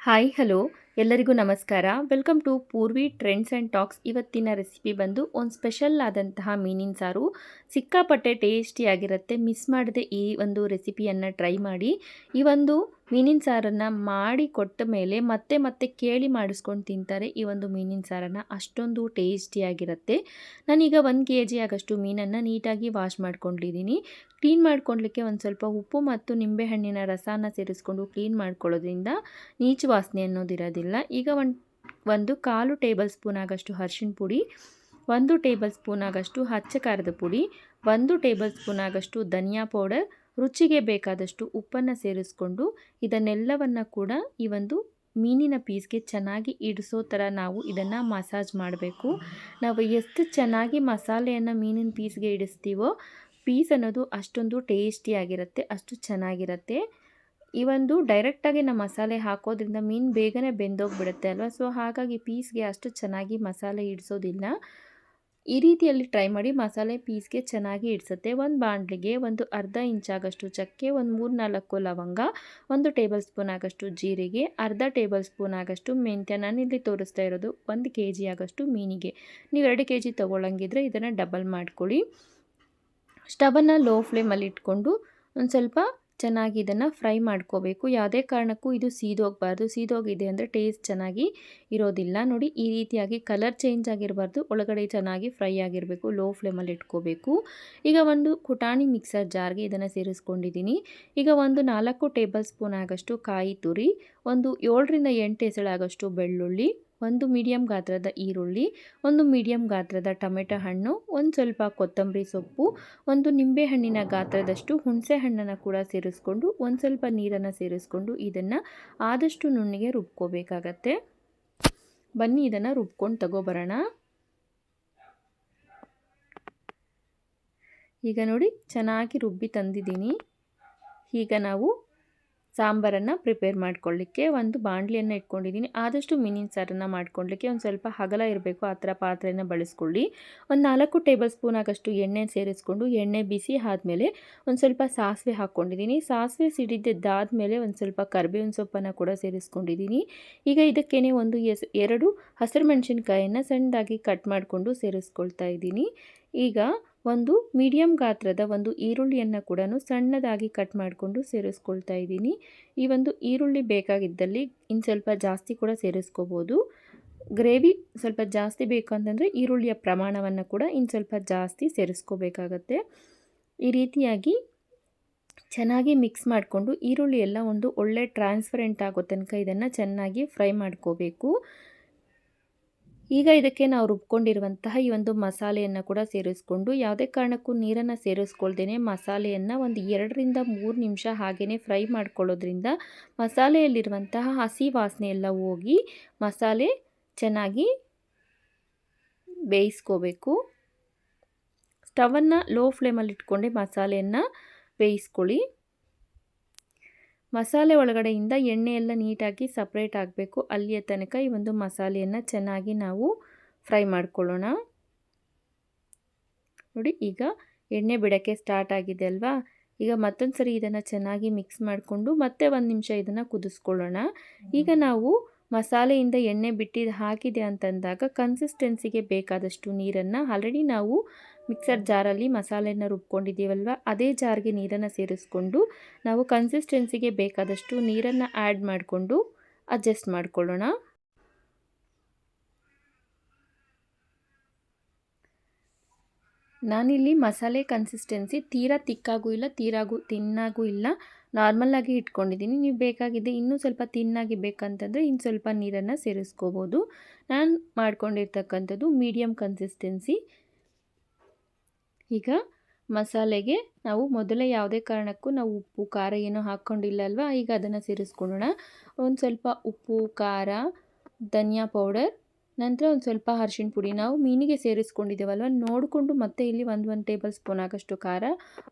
Hi, hello. ಎಲ್ಲರಿಗೂ ನಮಸ್ಕಾರ. Welcome to Purvi trends and talks. ಇವತ್ತಿನ ರೆಸಿಪಿ ಬಂದು ಒಂದು ಸ್ಪೆಷಲ್ ಆದಂತಹ ಮೀನಿನ ಸಾರು. ಸಿಕ್ಕಾಪಟ್ಟೆ ಟೇಸ್ಟಿಯಾಗಿರುತ್ತೆ. ಮಿಸ್ ಮಾಡದೆ ಈ ಒಂದು ರೆಸಿಪಿಯನ್ನು ಟ್ರೈ ಮಾಡಿ. ಈ ಒಂದು ಮೀನಿನ ಸಾರನ್ನು ಮಾಡಿ ಕೊಟ್ಟ ಮೇಲೆ ಮತ್ತೆ ಮತ್ತೆ ಕೇಳಿ ಮಾಡಿಸ್ಕೊಂಡು ತಿಂತಾರೆ ಈ ಒಂದು ಮೀನಿನ ಸಾರನ್ನು. ಅಷ್ಟೊಂದು ಟೇಸ್ಟಿಯಾಗಿರುತ್ತೆ ನಾನೀಗ ಒಂದು ಕೆ ಜಿ ಆಗಷ್ಟು ಮೀನನ್ನು ನೀಟಾಗಿ ವಾಶ್ ಮಾಡ್ಕೊಂಡಿದ್ದೀನಿ. ಕ್ಲೀನ್ ಮಾಡ್ಕೊಳ್ಲಿಕ್ಕೆ ಒಂದು ಸ್ವಲ್ಪ ಉಪ್ಪು ಮತ್ತು ನಿಂಬೆಹಣ್ಣಿನ ರಸನ ಸೇರಿಸ್ಕೊಂಡು ಕ್ಲೀನ್ ಮಾಡ್ಕೊಳ್ಳೋದ್ರಿಂದ ನೀಚು ವಾಸನೆ ಅನ್ನೋದಿರೋದಿಲ್ಲ ಈಗ ಒಂದು ಒಂದು ಕಾಲು ಟೇಬಲ್ ಸ್ಪೂನ್ ಆಗಷ್ಟು ಅರ್ಶಿಣ ಪುಡಿ, ಒಂದು ಟೇಬಲ್ ಸ್ಪೂನ್ ಆಗಷ್ಟು ಹಚ್ಚ ಖಾರದ ಪುಡಿ, ಒಂದು ಟೇಬಲ್ ಸ್ಪೂನ್ ಆಗಷ್ಟು ಧನಿಯಾ ಪೌಡರ್ ರುಚಿಗೆ ಬೇಕಾದಷ್ಟು ಉಪ್ಪನ್ನು ಸೇರಿಸ್ಕೊಂಡು ಇದನ್ನೆಲ್ಲವನ್ನು ಕೂಡ ಈ ಒಂದು ಮೀನಿನ ಪೀಸ್ಗೆ ಚೆನ್ನಾಗಿ ಇಡಿಸೋ ಥರ ನಾವು ಇದನ್ನು ಮಸಾಜ್ ಮಾಡಬೇಕು. ನಾವು ಎಷ್ಟು ಚೆನ್ನಾಗಿ ಮಸಾಲೆಯನ್ನು ಮೀನಿನ ಪೀಸ್ಗೆ ಇಡಿಸ್ತೀವೋ ಪೀಸ್ ಅನ್ನೋದು ಅಷ್ಟೊಂದು ಟೇಸ್ಟಿಯಾಗಿರುತ್ತೆ ಅಷ್ಟು ಚೆನ್ನಾಗಿರುತ್ತೆ. ಈ ಒಂದು ಡೈರೆಕ್ಟಾಗಿ ನಾವು ಮಸಾಲೆ ಹಾಕೋದ್ರಿಂದ ಮೀನು ಬೇಗನೆ ಬೆಂದೋಗಿಬಿಡುತ್ತೆ ಅಲ್ವಾ? ಸೊ ಹಾಗಾಗಿ ಪೀಸ್ಗೆ ಅಷ್ಟು ಚೆನ್ನಾಗಿ ಮಸಾಲೆ ಇಡಿಸೋದಿಲ್ಲ. ಈ ರೀತಿಯಲ್ಲಿ ಟ್ರೈ ಮಾಡಿ ಮಸಾಲೆ ಪೀಸ್ಗೆ ಚೆನ್ನಾಗಿ ಇಡಿಸುತ್ತೆ. ಒಂದು ಬಾಣಲಿಗೆ ಒಂದು ಅರ್ಧ ಇಂಚಾಗಷ್ಟು ಚಕ್ಕೆ, ಒಂದು ಮೂರು ನಾಲ್ಕು ಲವಂಗ, ಒಂದು ಟೇಬಲ್ ಸ್ಪೂನ್ ಆಗಷ್ಟು ಜೀರಿಗೆ, ಅರ್ಧ ಟೇಬಲ್ ಸ್ಪೂನ್ ಆಗಷ್ಟು ಮೆಂತ್ಯ. ಇಲ್ಲಿ ತೋರಿಸ್ತಾ ಇರೋದು ಒಂದು ಕೆ ಜಿ ಆಗಷ್ಟು ಮೀನಿಗೆ. ನೀವು ಎರಡು ಕೆ ಜಿ ತೊಗೊಳಂಗಿದ್ರೆ ಇದನ್ನು ಡಬಲ್ ಮಾಡ್ಕೊಳ್ಳಿ. ಸ್ಟವನ್ನು ಲೋ ಫ್ಲೇಮಲ್ಲಿ ಇಟ್ಕೊಂಡು ಒಂದು ಸ್ವಲ್ಪ ಚೆನ್ನಾಗಿ ಇದನ್ನು ಫ್ರೈ ಮಾಡ್ಕೋಬೇಕು. ಯಾವುದೇ ಕಾರಣಕ್ಕೂ ಇದು ಸೀದೋಗಬಾರ್ದು. ಸೀದೋಗಿದೆ ಅಂದರೆ ಟೇಸ್ಟ್ ಚೆನ್ನಾಗಿ ಇರೋದಿಲ್ಲ. ನೋಡಿ, ಈ ರೀತಿಯಾಗಿ ಕಲರ್ ಚೇಂಜ್ ಆಗಿರಬಾರ್ದು. ಒಳಗಡೆ ಚೆನ್ನಾಗಿ ಫ್ರೈ ಆಗಿರಬೇಕು. ಲೋ ಫ್ಲೇಮಲ್ಲಿ ಇಟ್ಕೋಬೇಕು. ಈಗ ಒಂದು ಕುಟಾಣಿ ಮಿಕ್ಸರ್ ಜಾರ್ಗೆ ಇದನ್ನು ಸೇರಿಸ್ಕೊಂಡಿದ್ದೀನಿ. ಈಗ ಒಂದು ನಾಲ್ಕು ಟೇಬಲ್ ಸ್ಪೂನ್ ಆಗಷ್ಟು ಕಾಯಿ ತುರಿ, ಒಂದು ಏಳರಿಂದ ಎಂಟು ಎಸಳಾಗಷ್ಟು ಬೆಳ್ಳುಳ್ಳಿ ಒಂದು ಮೀಡಿಯಂ ಗಾತ್ರದ ಈರುಳ್ಳಿ, ಒಂದು ಮೀಡಿಯಂ ಗಾತ್ರದ ಟೊಮೆಟೊ ಹಣ್ಣು, ಒಂದು ಸ್ವಲ್ಪ ಕೊತ್ತಂಬರಿ ಸೊಪ್ಪು, ಒಂದು ನಿಂಬೆಹಣ್ಣಿನ ಗಾತ್ರದಷ್ಟು ಹುಣಸೆ ಹಣ್ಣನ್ನು ಕೂಡ ಸೇರಿಸ್ಕೊಂಡು ಒಂದು ಸ್ವಲ್ಪ ನೀರನ್ನು ಸೇರಿಸ್ಕೊಂಡು ಇದನ್ನು ಆದಷ್ಟು ನುಣ್ಣಿಗೆ ರುಬ್ಕೋಬೇಕಾಗತ್ತೆ. ಬನ್ನಿ ಇದನ್ನು ರುಬ್ಕೊಂಡು ತಗೋಬರೋಣ. ಈಗ ನೋಡಿ, ಚೆನ್ನಾಗಿ ರುಬ್ಬಿ ತಂದಿದ್ದೀನಿ. ಈಗ ನಾವು ಸಾಂಬಾರನ್ನು ಪ್ರಿಪೇರ್ ಮಾಡ್ಕೊಳ್ಳಿಕ್ಕೆ ಒಂದು ಬಾಣಲಿಯನ್ನು ಇಟ್ಕೊಂಡಿದ್ದೀನಿ. ಆದಷ್ಟು ಮೀನಿನ ಸಾರನ್ನು ಮಾಡ್ಕೊಳ್ಳಿಕ್ಕೆ ಒಂದು ಸ್ವಲ್ಪ ಹಗಲ ಇರಬೇಕು. ಆ ಥರ ಪಾತ್ರೆಯನ್ನು ಬಳಸ್ಕೊಳ್ಳಿ. ಒಂದು ನಾಲ್ಕು ಟೇಬಲ್ ಸ್ಪೂನ್ ಆಗಷ್ಟು ಎಣ್ಣೆ ಸೇರಿಸ್ಕೊಂಡು ಎಣ್ಣೆ ಬಿಸಿ ಆದಮೇಲೆ ಒಂದು ಸ್ವಲ್ಪ ಸಾಸಿವೆ ಹಾಕ್ಕೊಂಡಿದ್ದೀನಿ. ಸಾಸಿವೆ ಸಿಡಿದಿದ್ದಾದ್ಮೇಲೆ ಒಂದು ಸ್ವಲ್ಪ ಕರಿಬೇವಿನ ಸೊಪ್ಪನ್ನು ಕೂಡ ಸೇರಿಸ್ಕೊಂಡಿದ್ದೀನಿ. ಈಗ ಇದಕ್ಕೇನೆ ಒಂದು ಎಸ್, ಎರಡು ಹಸಿರು ಸಣ್ಣದಾಗಿ ಕಟ್ ಮಾಡಿಕೊಂಡು ಸೇರಿಸ್ಕೊಳ್ತಾ ಇದ್ದೀನಿ. ಈಗ ಒಂದು ಮೀಡಿಯಂ ಗಾತ್ರದ ಒಂದು ಈರುಳ್ಳಿಯನ್ನು ಕೂಡ ಸಣ್ಣದಾಗಿ ಕಟ್ ಮಾಡಿಕೊಂಡು ಸೇರಿಸ್ಕೊಳ್ತಾ ಇದ್ದೀನಿ. ಈ ಒಂದು ಈರುಳ್ಳಿ ಬೇಕಾಗಿದ್ದಲ್ಲಿ ಇನ್ನು ಸ್ವಲ್ಪ ಜಾಸ್ತಿ ಕೂಡ ಸೇರಿಸ್ಕೋಬೋದು. ಗ್ರೇವಿ ಸ್ವಲ್ಪ ಜಾಸ್ತಿ ಬೇಕು ಅಂತಂದರೆ ಈರುಳ್ಳಿಯ ಪ್ರಮಾಣವನ್ನು ಕೂಡ ಇನ್ನು ಸ್ವಲ್ಪ ಜಾಸ್ತಿ ಸೇರಿಸ್ಕೋಬೇಕಾಗತ್ತೆ. ಈ ರೀತಿಯಾಗಿ ಚೆನ್ನಾಗಿ ಮಿಕ್ಸ್ ಮಾಡಿಕೊಂಡು ಈರುಳ್ಳಿ ಎಲ್ಲ ಒಂದು ಒಳ್ಳೆ ಟ್ರಾನ್ಸ್ಪರೆಂಟ್ ಆಗೋ ತನಕ ಇದನ್ನು ಚೆನ್ನಾಗಿ ಫ್ರೈ ಮಾಡ್ಕೋಬೇಕು. ಈಗ ಇದಕ್ಕೆ ನಾವು ರುಬ್ಕೊಂಡಿರುವಂತಹ ಈ ಒಂದು ಮಸಾಲೆಯನ್ನು ಕೂಡ ಸೇರಿಸ್ಕೊಂಡು ಯಾವುದೇ ಕಾರಣಕ್ಕೂ ನೀರನ್ನು ಸೇರಿಸ್ಕೊಳ್ದೇ ಮಸಾಲೆಯನ್ನು ಒಂದು ಎರಡರಿಂದ ಮೂರು ನಿಮಿಷ ಹಾಗೆಯೇ ಫ್ರೈ ಮಾಡ್ಕೊಳ್ಳೋದ್ರಿಂದ ಮಸಾಲೆಯಲ್ಲಿರುವಂತಹ ಹಸಿ ವಾಸನೆ ಎಲ್ಲ ಹೋಗಿ ಮಸಾಲೆ ಚೆನ್ನಾಗಿ ಬೇಯಿಸ್ಕೋಬೇಕು. ಸ್ಟವನ್ನು ಲೋ ಫ್ಲೇಮಲ್ಲಿ ಇಟ್ಕೊಂಡೆ ಮಸಾಲೆಯನ್ನು ಬೇಯಿಸ್ಕೊಳ್ಳಿ. ಮಸಾಲೆ ಒಳಗಡೆಯಿಂದ ಎಣ್ಣೆ ಎಲ್ಲ ನೀಟಾಗಿ ಸಪ್ರೇಟ್ ಆಗಬೇಕು. ಅಲ್ಲಿಯ ತನಕ ಈ ಒಂದು ಮಸಾಲೆಯನ್ನು ಚೆನ್ನಾಗಿ ನಾವು ಫ್ರೈ ಮಾಡ್ಕೊಳ್ಳೋಣ. ನೋಡಿ, ಈಗ ಎಣ್ಣೆ ಬಿಡೋಕ್ಕೆ ಸ್ಟಾರ್ಟ್ ಆಗಿದೆ ಅಲ್ವಾ? ಈಗ ಮತ್ತೊಂದು ಸರಿ ಇದನ್ನು ಚೆನ್ನಾಗಿ ಮಿಕ್ಸ್ ಮಾಡಿಕೊಂಡು ಮತ್ತೆ ಒಂದು ನಿಮಿಷ ಇದನ್ನು ಕುದಿಸ್ಕೊಳ್ಳೋಣ. ಈಗ ನಾವು ಮಸಾಲೆಯಿಂದ ಎಣ್ಣೆ ಬಿಟ್ಟಿದ್ದು ಹಾಕಿದೆ ಅಂತಂದಾಗ ಕನ್ಸಿಸ್ಟೆನ್ಸಿಗೆ ಬೇಕಾದಷ್ಟು ನೀರನ್ನು ಆಲ್ರೆಡಿ ನಾವು ಮಿಕ್ಸರ್ ಜಾರಲ್ಲಿ ಮಸಾಲೆಯನ್ನು ರುಬ್ಕೊಂಡಿದ್ದೀವಲ್ವ? ಅದೇ ಜಾರ್ಗೆ ನೀರನ್ನು ಸೇರಿಸ್ಕೊಂಡು ನಾವು ಕನ್ಸಿಸ್ಟೆನ್ಸಿಗೆ ಬೇಕಾದಷ್ಟು ನೀರನ್ನು ಆ್ಯಡ್ ಮಾಡಿಕೊಂಡು ಅಡ್ಜಸ್ಟ್ ಮಾಡಿಕೊಳ್ಳೋಣ. ನಾನಿಲ್ಲಿ ಮಸಾಲೆ ಕನ್ಸಿಸ್ಟೆನ್ಸಿ ತೀರಾ ತಿಕ್ಕಾಗೂ ಇಲ್ಲ, ತೀರಾಗೂ ತಿನ್ನಾಗೂ ಇಲ್ಲ. ನಾರ್ಮಲ್ಲಾಗಿ ಇಟ್ಕೊಂಡಿದ್ದೀನಿ. ನೀವು ಬೇಕಾಗಿದೆ ಇನ್ನೂ ಸ್ವಲ್ಪ ತಿನ್ನಾಗಿ ಬೇಕಂತಂದರೆ ಇನ್ನು ಸ್ವಲ್ಪ ನೀರನ್ನು ಸೇರಿಸ್ಕೋಬೋದು. ನಾನು ಮಾಡ್ಕೊಂಡಿರ್ತಕ್ಕಂಥದ್ದು ಮೀಡಿಯಮ್ ಕನ್ಸಿಸ್ಟೆನ್ಸಿ ಈಗ ಮಸಾಲೆಗೆ ನಾವು ಮೊದಲೇ ಯಾವುದೇ ಕಾರಣಕ್ಕೂ ನಾವು ಉಪ್ಪು, ಖಾರ ಏನೋ ಹಾಕ್ಕೊಂಡಿಲ್ಲ ಅಲ್ವಾ ಈಗ ಅದನ್ನು ಸೇರಿಸ್ಕೊಳ್ಳೋಣ. ಒಂದು ಸ್ವಲ್ಪ ಉಪ್ಪು, ಖಾರ, ಧನಿಯಾ ಪೌಡರ್, ನಂತರ ಒಂದು ಸ್ವಲ್ಪ ಅರ್ಶಿಣ ಪುಡಿ. ನಾವು ಮೀನಿಗೆ ಸೇರಿಸ್ಕೊಂಡಿದ್ದೇವಲ್ವ? ನೋಡಿಕೊಂಡು ಮತ್ತೆ ಇಲ್ಲಿ ಒಂದು ಒಂದು ಟೇಬಲ್ ಸ್ಪೂನ್ ಆಗಷ್ಟು ಖಾರ,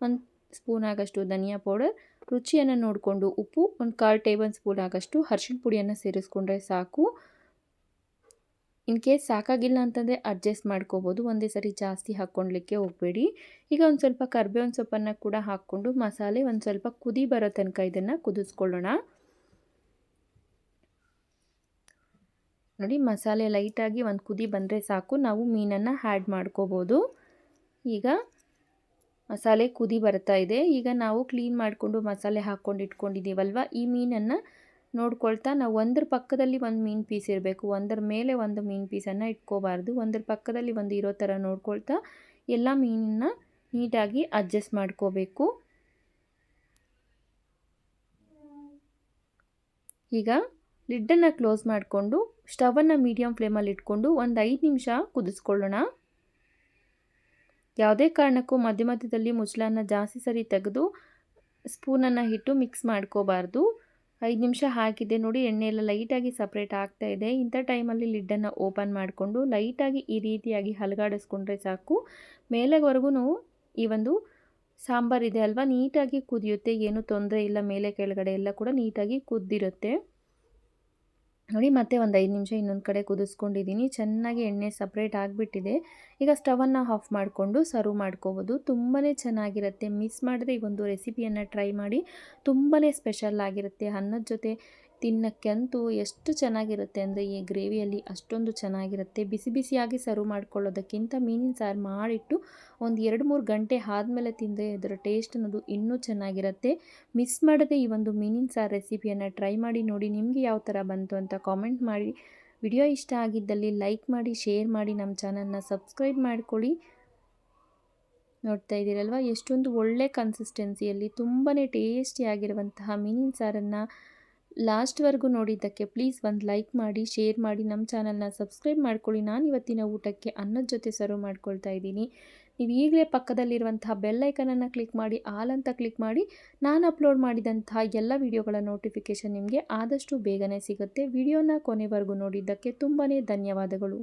ಒಂದು ಸ್ಪೂನ್ ಆಗಷ್ಟು ಧನಿಯಾ ಪೌಡರ್, ರುಚಿಯನ್ನು ನೋಡಿಕೊಂಡು ಉಪ್ಪು, ಒಂದು ಕಾಲು ಟೇಬಲ್ ಸ್ಪೂನ್ ಆಗಷ್ಟು ಅರ್ಶಿಣ ಪುಡಿಯನ್ನು ಸೇರಿಸ್ಕೊಂಡ್ರೆ ಸಾಕು. ಇನ್ ಕೇಸ್ ಸಾಕಾಗಿಲ್ಲ ಅಂತಂದರೆ ಅಡ್ಜಸ್ಟ್ ಮಾಡ್ಕೋಬೋದು. ಒಂದೇ ಸರಿ ಜಾಸ್ತಿ ಹಾಕ್ಕೊಳ್ಲಿಕ್ಕೆ ಹೋಗಬೇಡಿ. ಈಗ ಒಂದು ಸ್ವಲ್ಪ ಕರ್ಬೇವಿನ ಸೊಪ್ಪನ್ನು ಕೂಡ ಹಾಕ್ಕೊಂಡು ಮಸಾಲೆ ಒಂದು ಸ್ವಲ್ಪ ಕುದಿ ಬರೋ ತನಕ ಇದನ್ನು ಕುದಿಸ್ಕೊಳ್ಳೋಣ. ನೋಡಿ ಮಸಾಲೆ ಲೈಟಾಗಿ ಒಂದು ಕುದಿ ಬಂದರೆ ಸಾಕು. ನಾವು ಮೀನನ್ನು ಆ್ಯಡ್ ಮಾಡ್ಕೋಬೋದು. ಈಗ ಮಸಾಲೆ ಕುದಿ ಬರ್ತಾ ಇದೆ. ಈಗ ನಾವು ಕ್ಲೀನ್ ಮಾಡಿಕೊಂಡು ಮಸಾಲೆ ಹಾಕ್ಕೊಂಡು ಇಟ್ಕೊಂಡಿದ್ದೀವಲ್ವ? ಈ ಮೀನನ್ನು ನೋಡ್ಕೊಳ್ತಾ ನಾವು ಒಂದರ ಪಕ್ಕದಲ್ಲಿ ಒಂದು ಮೀನು ಪೀಸ್ ಇರಬೇಕು. ಒಂದರ ಮೇಲೆ ಒಂದು ಮೀನು ಪೀಸನ್ನು ಇಟ್ಕೋಬಾರ್ದು. ಒಂದರ ಪಕ್ಕದಲ್ಲಿ ಒಂದು ಇರೋ ಥರ ನೋಡ್ಕೊಳ್ತಾ ಎಲ್ಲ ಮೀನನ್ನ ನೀಟಾಗಿ ಅಡ್ಜಸ್ಟ್ ಮಾಡ್ಕೋಬೇಕು. ಈಗ ಲಿಡ್ಡನ್ನು ಕ್ಲೋಸ್ ಮಾಡಿಕೊಂಡು ಸ್ಟವನ್ನು ಮೀಡಿಯಮ್ ಫ್ಲೇಮಲ್ಲಿ ಇಟ್ಕೊಂಡು ಒಂದು ಐದು ನಿಮಿಷ ಕುದಿಸ್ಕೊಳ್ಳೋಣ. ಯಾವುದೇ ಕಾರಣಕ್ಕೂ ಮಧ್ಯ ಮಧ್ಯದಲ್ಲಿ ಮುಚ್ಚಳನ ಜಾಸ್ತಿ ಸರಿ ತೆಗೆದು ಸ್ಪೂನನ್ನು ಇಟ್ಟು ಮಿಕ್ಸ್ ಮಾಡ್ಕೋಬಾರ್ದು. ಐದು ನಿಮಿಷ ಹಾಕಿದೆ ನೋಡಿ ಎಣ್ಣೆ ಎಲ್ಲ ಲೈಟಾಗಿ ಸಪ್ರೇಟ್ ಆಗ್ತಾ ಇದೆ. ಇಂಥ ಟೈಮಲ್ಲಿ ಲಿಡ್ಡನ್ನು ಓಪನ್ ಮಾಡಿಕೊಂಡು ಲೈಟಾಗಿ ಈ ರೀತಿಯಾಗಿ ಹಲಗಾಡಿಸ್ಕೊಂಡ್ರೆ ಸಾಕು. ಮೇಲೆವರೆಗೂ ಈ ಒಂದು ಸಾಂಬಾರಿದೆ ಅಲ್ವಾ? ನೀಟಾಗಿ ಕುದಿಯುತ್ತೆ. ಏನು ತೊಂದರೆ ಇಲ್ಲ. ಮೇಲೆ ಕೆಳಗಡೆ ಎಲ್ಲ ಕೂಡ ನೀಟಾಗಿ ಕುದ್ದಿರುತ್ತೆ. ನೋಡಿ, ಮತ್ತೆ ಒಂದು ಐದು ನಿಮಿಷ ಇನ್ನೊಂದು ಕಡೆ ಕುದಿಸ್ಕೊಂಡಿದ್ದೀನಿ ಚೆನ್ನಾಗಿ ಎಣ್ಣೆ ಸಪ್ರೇಟ್ ಆಗಿಬಿಟ್ಟಿದೆ. ಈಗ ಸ್ಟವನ್ನು ಆಫ್ ಮಾಡಿಕೊಂಡು ಸರ್ವ್ ಮಾಡ್ಕೋಬೋದು. ತುಂಬಾ ಚೆನ್ನಾಗಿರುತ್ತೆ. ಮಿಸ್ ಮಾಡದೆ ಈ ಒಂದು ರೆಸಿಪಿಯನ್ನು ಟ್ರೈ ಮಾಡಿ. ತುಂಬಾ ಸ್ಪೆಷಲ್ ಆಗಿರುತ್ತೆ. ಅನ್ನದ ಜೊತೆ ತಿನ್ನೋಕ್ಕಂತೂ ಎಷ್ಟು ಚೆನ್ನಾಗಿರುತ್ತೆ ಅಂದರೆ ಈ ಗ್ರೇವಿಯಲ್ಲಿ ಅಷ್ಟೊಂದು ಚೆನ್ನಾಗಿರುತ್ತೆ. ಬಿಸಿ ಬಿಸಿಯಾಗಿ ಸರ್ವ್ ಮಾಡ್ಕೊಳ್ಳೋದಕ್ಕಿಂತ ಮೀನಿನ ಸಾರು ಮಾಡಿಟ್ಟು ಒಂದು ಎರಡು ಮೂರು ಗಂಟೆ ಆದಮೇಲೆ ತಿಂದರೆ ಇದರ ಟೇಸ್ಟ್ ಅನ್ನೋದು ಇನ್ನೂ ಚೆನ್ನಾಗಿರುತ್ತೆ. ಮಿಸ್ ಮಾಡದೆ ಈ ಒಂದು ಮೀನಿನ ಸಾರು ರೆಸಿಪಿಯನ್ನು ಟ್ರೈ ಮಾಡಿ ನೋಡಿ ನಿಮಗೆ ಯಾವ ಥರ ಬಂತು ಅಂತ ಕಾಮೆಂಟ್ ಮಾಡಿ. ವಿಡಿಯೋ ಇಷ್ಟ ಆಗಿದ್ದಲ್ಲಿ ಲೈಕ್ ಮಾಡಿ, ಶೇರ್ ಮಾಡಿ, ನಮ್ಮ ಚಾನಲ್ನ ಸಬ್ಸ್ಕ್ರೈಬ್ ಮಾಡ್ಕೊಳ್ಳಿ. ನೋಡ್ತಾ ಇದ್ದೀರಲ್ವ? ಎಷ್ಟೊಂದು ಒಳ್ಳೆ ಕನ್ಸಿಸ್ಟೆನ್ಸಿಯಲ್ಲಿ ತುಂಬಾ ಟೇಸ್ಟಿಯಾಗಿರುವಂತಹ ಮೀನಿನ ಸಾರನ್ನು ಲಾಸ್ಟ್ವರೆಗೂ ನೋಡಿದ್ದಕ್ಕೆ ಪ್ಲೀಸ್ ಒಂದು ಲೈಕ್ ಮಾಡಿ, ಶೇರ್ ಮಾಡಿ, ನಮ್ಮ ಚಾನಲ್ನ ಸಬ್ಸ್ಕ್ರೈಬ್ ಮಾಡ್ಕೊಳ್ಳಿ. ನಾನು ಇವತ್ತಿನ ಊಟಕ್ಕೆ ಅನ್ನದ ಜೊತೆ ಸರ್ವ್ ಮಾಡ್ಕೊಳ್ತಾ ಇದ್ದೀನಿ. ನೀವು ಈಗಲೇ ಪಕ್ಕದಲ್ಲಿರುವಂತಹ ಬೆಲ್ಲೈಕನನ್ನು ಕ್ಲಿಕ್ ಮಾಡಿ, ಆಲ್ ಅಂತ ಕ್ಲಿಕ್ ಮಾಡಿ, ನಾನು ಅಪ್ಲೋಡ್ ಮಾಡಿದಂತಹ ಎಲ್ಲ ವಿಡಿಯೋಗಳ ನೋಟಿಫಿಕೇಷನ್ ನಿಮಗೆ ಆದಷ್ಟು ಬೇಗನೆ ಸಿಗುತ್ತೆ. ವಿಡಿಯೋನ ಕೊನೆವರೆಗೂ ನೋಡಿದ್ದಕ್ಕೆ ತುಂಬಾ ಧನ್ಯವಾದಗಳು.